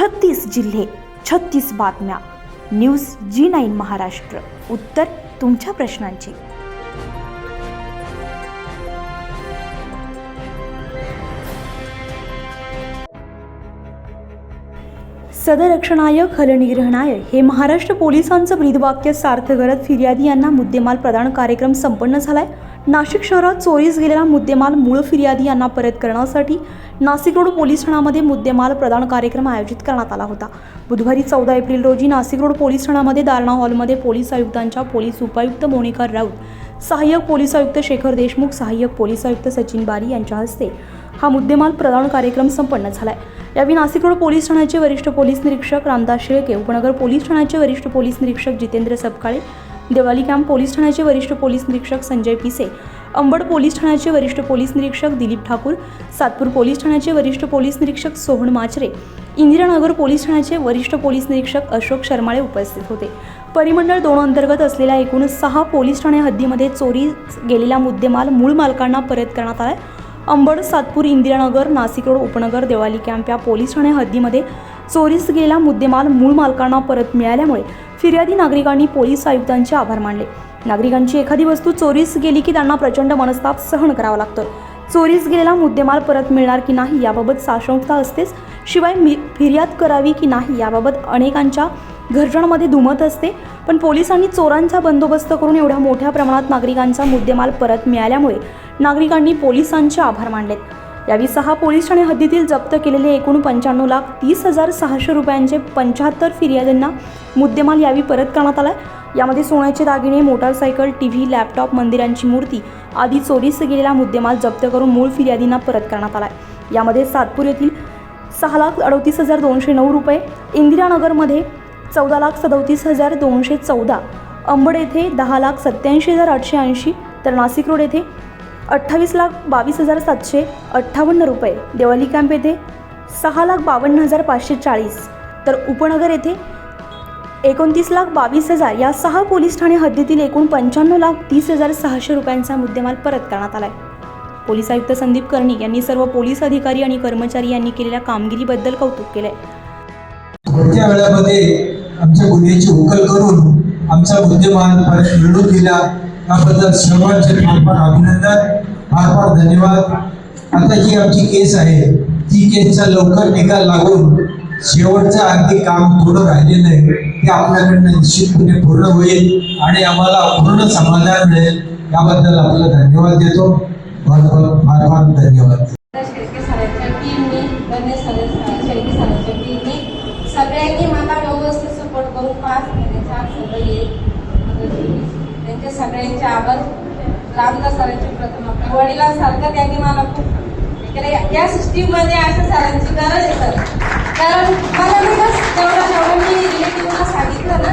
छत्तीस जिल्हे छत्तीस बातम्या. News G nine Maharashtra. उत्तर तुमच्या प्रश्नांची. सदरक्षणाय खलनिग्रहणाय हे महाराष्ट्र पोलिसांचं ब्रीदवाक्य सार्थ करत फिर्यादी यांना मुद्देमाल प्रदान कार्यक्रम संपन्न झालाय. नाशिक शहरात चोरीस गेलेला मुद्देमाल मूळ फिर्यादी यांना परत करण्यासाठी नाशिक रोड पोलीस ठाण्यामध्ये मुद्देमाल प्रदान कार्यक्रम आयोजित करण्यात आला होता. बुधवारी चौदा एप्रिल रोजी नाशिक रोड पोलीस ठाण्यामध्ये दारणा हॉलमध्ये पोलीस आयुक्तांच्या पोलीस उपायुक्त मोनिका राऊत सहाय्यक पोलीस आयुक्त शेखर देशमुख सहाय्यक पोलीस आयुक्त सचिन बारी यांच्या हस्ते हा मुद्देमाल प्रदान कार्यक्रम संपन्न झाला आहे यावेळी नाशिक रोड पोलीस ठाण्याचे वरिष्ठ पोलीस निरीक्षक रामदास शेळके उपनगर पोलीस ठाण्याचे वरिष्ठ पोलीस निरीक्षक जितेंद्र सपकाळे देवाली कॅम्प पोलीस ठाण्याचे वरिष्ठ पोलीस निरीक्षक संजय पिसे अंबड पोलीस ठाण्याचे वरिष्ठ पोलीस निरीक्षक दिलीप ठाकूर सातपूर पोलीस ठाण्याचे वरिष्ठ पोलीस निरीक्षक सोहन माचरे इंदिरानगर पोलीस ठाण्याचे वरिष्ठ पोलीस निरीक्षक अशोक शर्माळे उपस्थित होते. परिमंडळ दोन अंतर्गत असलेल्या एकूण सहा पोलीस ठाणे हद्दीमध्ये चोरी गेलेला मुद्देमाल मूळ मालकांना परत करण्यात आलाय. अंबड सातपूर इंदिरानगर नाशिक रोड उपनगर देवाली कॅम्प या पोलीस ठाणे हद्दीमध्ये चोरीस गेलेला मुद्देमाल मूळ मालकांना परत मिळाल्यामुळे फिर्यादी नागरिकांनी पोलीस आयुक्तांचे आभार मानले. नागरिकांची एखादी वस्तू चोरीस गेली की त्यांना प्रचंड मनस्ताप सहन करावा लागतो. चोरीस गेलेला मुद्देमाल परत मिळणार की नाही याबाबत साशंकता असतेच शिवाय मी फिर्याद करावी की नाही याबाबत अनेकांच्या घरच्यांमध्ये धुमत असते. पण पोलिसांनी चोरांचा बंदोबस्त करून एवढ्या मोठ्या प्रमाणात नागरिकांचा मुद्देमाल परत मिळाल्यामुळे नागरिकांनी पोलिसांचे आभार मानलेत. यावेळी सहा पोलीस ठाणे हद्दीतील जप्त केलेले एकूण पंच्याण्णव लाख तीस हजार सहाशे रुपयांचे पंच्याहत्तर फिर्यादींना मुद्देमाल यावेळी परत करण्यात आला यामध्ये सोन्याचे दागिने मोटारसायकल टी व्ही लॅपटॉप मंदिरांची मूर्ती आदी चोरीस गेलेला मुद्देमाल जप्त करून मूळ फिर्यादींना परत करण्यात आला यामध्ये सातपूर येथील सहा लाख अडतीस हजार दोनशे नऊ रुपये इंदिरानगरमध्ये चौदा लाख सदोतीस हजार दोनशे चौदा अंबड येथे दहा लाख सत्याऐंशी हजार आठशे ऐंशी तर नाशिक रोड येथे अठ्ठावीस लाख बावीस हजार सातशे अठ्ठावन्न रुपये. देवाली कॅम्प येथे सहा लाख बावन्न हजार पाचशे चाळीस. तर उपनगर येथे एकोणतीस लाख बावीस हजार या सहा पोलीस ठाणे हद्दीतील एकूण पंच्याण्णव लाख तीस हजार सहाशे रुपयांचा मुद्देमाल परत करण्यात आला आहे पोलीस आयुक्त संदीप कर्णिक यांनी सर्व पोलीस अधिकारी आणि कर्मचारी यांनी केलेल्या कामगिरीबद्दल कौतुक केलंय. थोडक्या वेळामध्ये आमच्या गुन्ह्याची उकल करून आमचा मुद्देमाल परत मिळवून दिला. त्याबद्दल सर्वांचे फार फार अभिनंदन. फार फार धन्यवाद. आता जी आमची केस आहे. ती केसचा लवकर निकाल लागून शेवटचं अगदी काम थोडं राहिलेलं आहे. ते आपल्याकडनं निश्चितपणे पूर्ण होईल आणि आम्हाला पूर्ण समाधान मिळेल. याबद्दल आपल्याला धन्यवाद देतो. फार फार फार फार धन्यवाद. सगळ्यांनी मला व्यवस्थित सपोर्ट करून पास करण्याचा सगळं येईल. मदत सगळ्यांचे आभार. रामदास सरांची प्रथम आपल्या वडिलांसारखं त्यांनी मला खूप. या- सिस्टीममध्ये अशा सरांची गरज आहे सर. कारण मला मी बस तेवढं जेवढं मी रिलेटिव्हला सांगितलं ना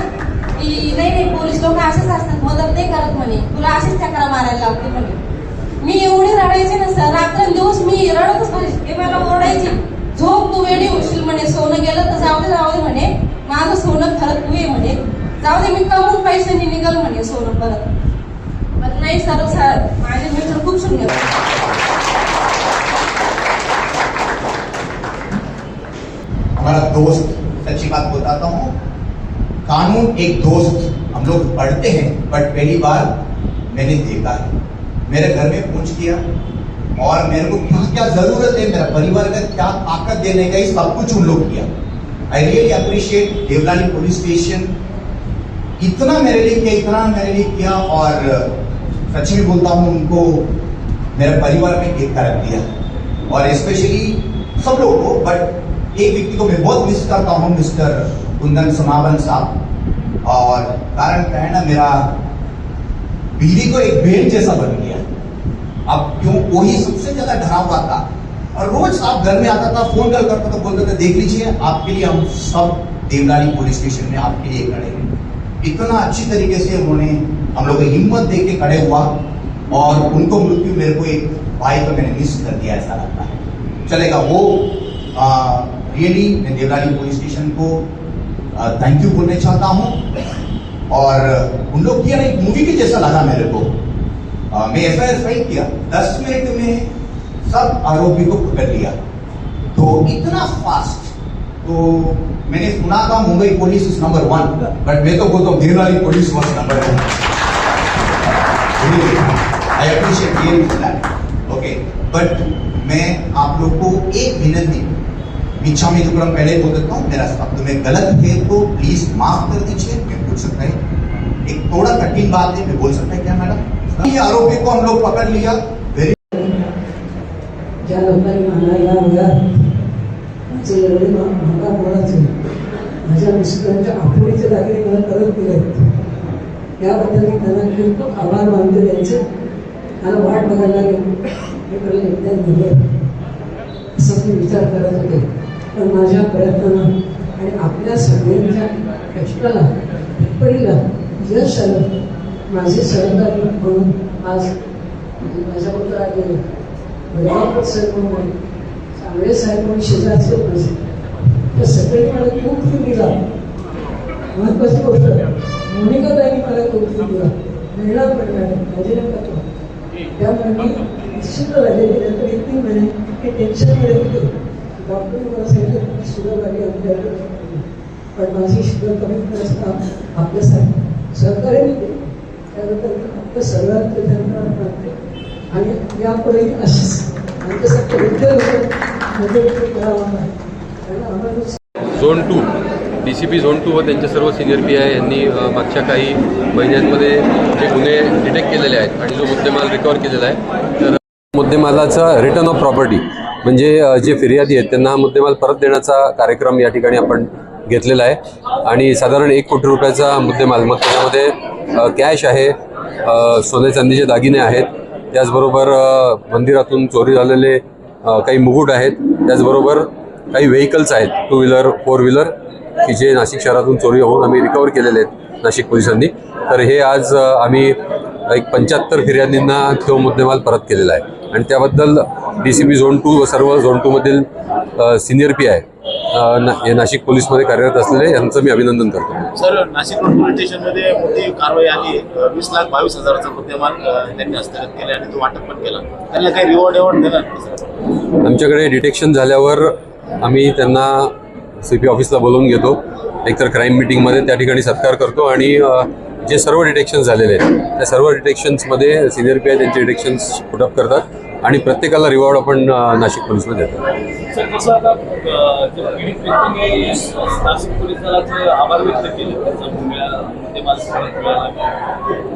की नाही नाही पोलीस लोक असेच असतात मदत नाही करत म्हणे. तुला अशीच चक्रा मारायला लावते म्हणे. मी एवढी रडायचे ना सर रात्रंदिवस मी रडतच बसायचे ते मला ओरडायचे. झोप तू वेळी होशील म्हणे सोनं गेलं तर जाऊ दे जाऊ दे म्हणे. माझं सोनं खरं तू ये म्हणे. जाऊ दे मी कमून पैशांनी निघल म्हणे सोनं परत. पण नाही सर माझे मित्र खूप सुंदर हमारा दोस्त, सच्ची बात बताता हूँ, कानून एक दोस्त, हम लोग पढ़ते हैं बट पहली बार मैंने देखा है। मेरे घर में पूछ किया, और मेरे को क्या क्या ज़रूरत है, मेरा परिवार का क्या ताकत देने का, ये सब कुछ उन लोग KIA. I really appreciate Deolali police station इतना मेरे लिए किया, इतना मेरे लिए किया, और सच में बोलता हूँ, उनको मेरे परिवार में एक तरफ़ दिया और स्पेशली सब लोग को बट एक व्यक्ति को मैं बहुत मिस करता हूँ मिस्टर कुंदन समावन साहब। और कारण क्या है ना, मेरा बिजली को एक बेल जैसा बन गया। अब क्यों? वही सबसे ज़्यादा डरा हुआ था। और रोज आप घर में आता था फ़ोन कॉल करता था, बोलता था, देख लीजिए, आपके लिए हम सब देवलाली पुलिस स्टेशन में आपके लिए खड़े हैं। इतना अच्छी तरीके से उन्होंने हम लोग हिम्मत दे के खड़े हुआ और उनको मृत्यु मेरे को एक भाई को मैंने मिस कर दिया ऐसा लगता है। चलेगा वो रियली मैं देवलाली पुलिस स्टेशन को थैंक यू बोलना चाहता हूँ। और उन लोग किया ना एक मूवी के जैसा लगा मेरे को। आ, मैं एफ़ आई फ़ाइल किया दस मिनट में सब आरोपी को पकड़ लिया। तो इतना फास्ट तो मैंने सुना था Mumbai police is number one but मैं तो बोलता हूँ Deolali police was number one I appreciate really that okay but मैं आप लोग को एक विनती इच्छा में दुक्रम पहले बोल देता हूँ, मेरा शब्द में गलत है तो प्लीज़ माफ़ कर दीजिए, मैं पूछ सकता है। एक थोड़ा कठिन बात है, मैं बोल सकता है क्या, मैडम? ये आरोपी को हम लोग पकड़ लिया। वेरी माझ्या मिस्टरांच्या आठवणीचे दागिने मला परत दिलेत याबद्दल मी त्यांना खूप आभार मानते. त्यांचे मला वाट बघायला लागली. मी परत असं मी विचार करत होते. पण माझ्या प्रयत्नानं आणि आपल्या सगळ्यांच्या कष्टाला टिप्पणीला यश आलं. माझे सहकारी म्हणून आज म्हणजे माझ्याबरोबर आलेले बरोबर साहेब म्हणून चांगले साहेब म्हणून शेजारचे माझे तर सगळे मला खूप दिला महत्वाची गोष्ट मोनिका ताईंनी मला कौतुक दिला. मिळणार पण मॅडम माझे तो? त्यामुळे मी निश्चित झाले. की नंतर एक तीन महिने हे टेन्शनमध्ये होते. डॉक्टरने मला सांगितलं की शुगर आली आपल्याकडे पण माझी शुगर कमी करण्याचं काम आपल्यासाठी सहकार्य केलं त्याबद्दल मी फक्त सर्वात धन्यवाद मानते आणि यापुढेही अशीच आमच्यासारखे विद्यार्थी लोक मदत करावा कारण आम्हाला zone two D C P zone two व त्यांचे सर्व सिनियर पी आय यांनी मागच्या काही महिन्यांमध्ये जे गुन्हे डिटेक्ट केलेले आहेत आणि जो मुद्देमाल रिकवर केलेला आहे तर मुद्देमालाचा रिटर्न ऑफ प्रॉपर्टी म्हणजे जे फिर्यादी आहेत त्यांना हा मुद्देमाल परत देण्याचा कार्यक्रम या ठिकाणी आपण घेतलेला आहे. आणि साधारण एक कोटी रुपयाचा मुद्देमाल मग त्याच्यामध्ये कॅश आहे सोने चांदीचे दागिने आहेत त्याचबरोबर मंदिरातून चोरी झालेले काही मुकुट आहेत त्याचबरोबर काही व्हेकल्स आहेत टू व्हीलर फोर व्हीलर की जे नाशिक शहरातून चोरी होऊन आम्ही रिकवर केलेले आहेत नाशिक पोलिसांनी. तर हे आज आम्ही एक पंच्याहत्तर फिर्यादींना तो मुद्देमाल परत केलेला आहे. आणि त्याबद्दल D C B zone two व सर्व झोन टूमधील सिनियर पी आय हे नाशिक पोलीसमध्ये कार्यरत असलेले यांचं मी अभिनंदन करतो. सर नाशिक रोड पोलीस स्टेशनमध्ये मोठी कारवाई आली. वीस लाख बावीस हजाराचा मुद्देमाल त्यांनी हस्तगत केला आणि तो वाटप पण केला. त्यांना काही रिवॉर्ड एवॉर्ड सर. आमच्याकडे डिटेक्शन झाल्यावर आम्ही त्यांना सी पी ऑफिसला बोलवून घेतो. एकतर क्राईम मिटिंगमध्ये त्या ठिकाणी सत्कार करतो आणि जे सर्व डिटेक्शन झालेले आहेत त्या सर्व डिटेक्शन्समध्ये सिनियर पी आय त्यांचे डिटेक्शन्स पुटअप करतात आणि प्रत्येकाला रिवॉर्ड आपण नाशिक पोलीसमध्ये देतो.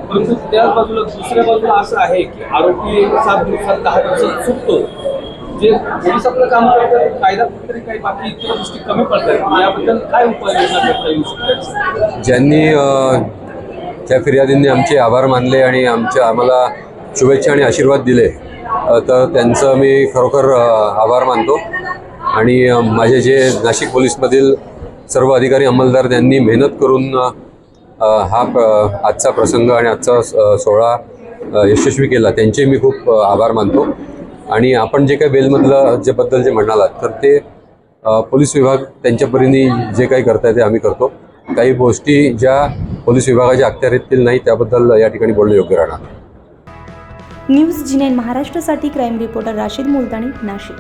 परंतु त्याच बाजूला दुसऱ्या बाजूला असं आहे की आरोपी सात दिवसात दहा दिवसात सुटतो. जे पोलीस आपलं काम करतात कायदा तरी काही बाकी इतर गोष्टी कमी पडतात. याबद्दल काय उपाययोजना करता येऊ शकतात? ज्यांनी त्या फिर्यादींनी आमचे आभार मानले आणि आमच्या आम्हाला शुभेच्छा आणि आशीर्वाद दिले तर त्यांचं मी खरोखर आभार मानतो. आणि माझे जे नाशिक पोलीसमधील सर्व अधिकारी अंमलदार त्यांनी मेहनत करून हा आजचा प्रसंग आणि आजचा सोहळा यशस्वी केला त्यांचे मी खूप आभार मानतो. आणि आपण जे काही बेलमधलं जे बद्दल जे म्हणालात तर ते पोलीस विभाग त्यांच्या परीने जे काही करताय ते आम्ही करतो. काही गोष्टी ज्या पोलीस विभागाच्या अखत्यारीतील नाही त्याबद्दल या ठिकाणी बोलणं योग्य राहणार. न्यूज जिनेन महाराष्ट्रासाठी क्राईम रिपोर्टर राशीद मुलतानी नाशिक.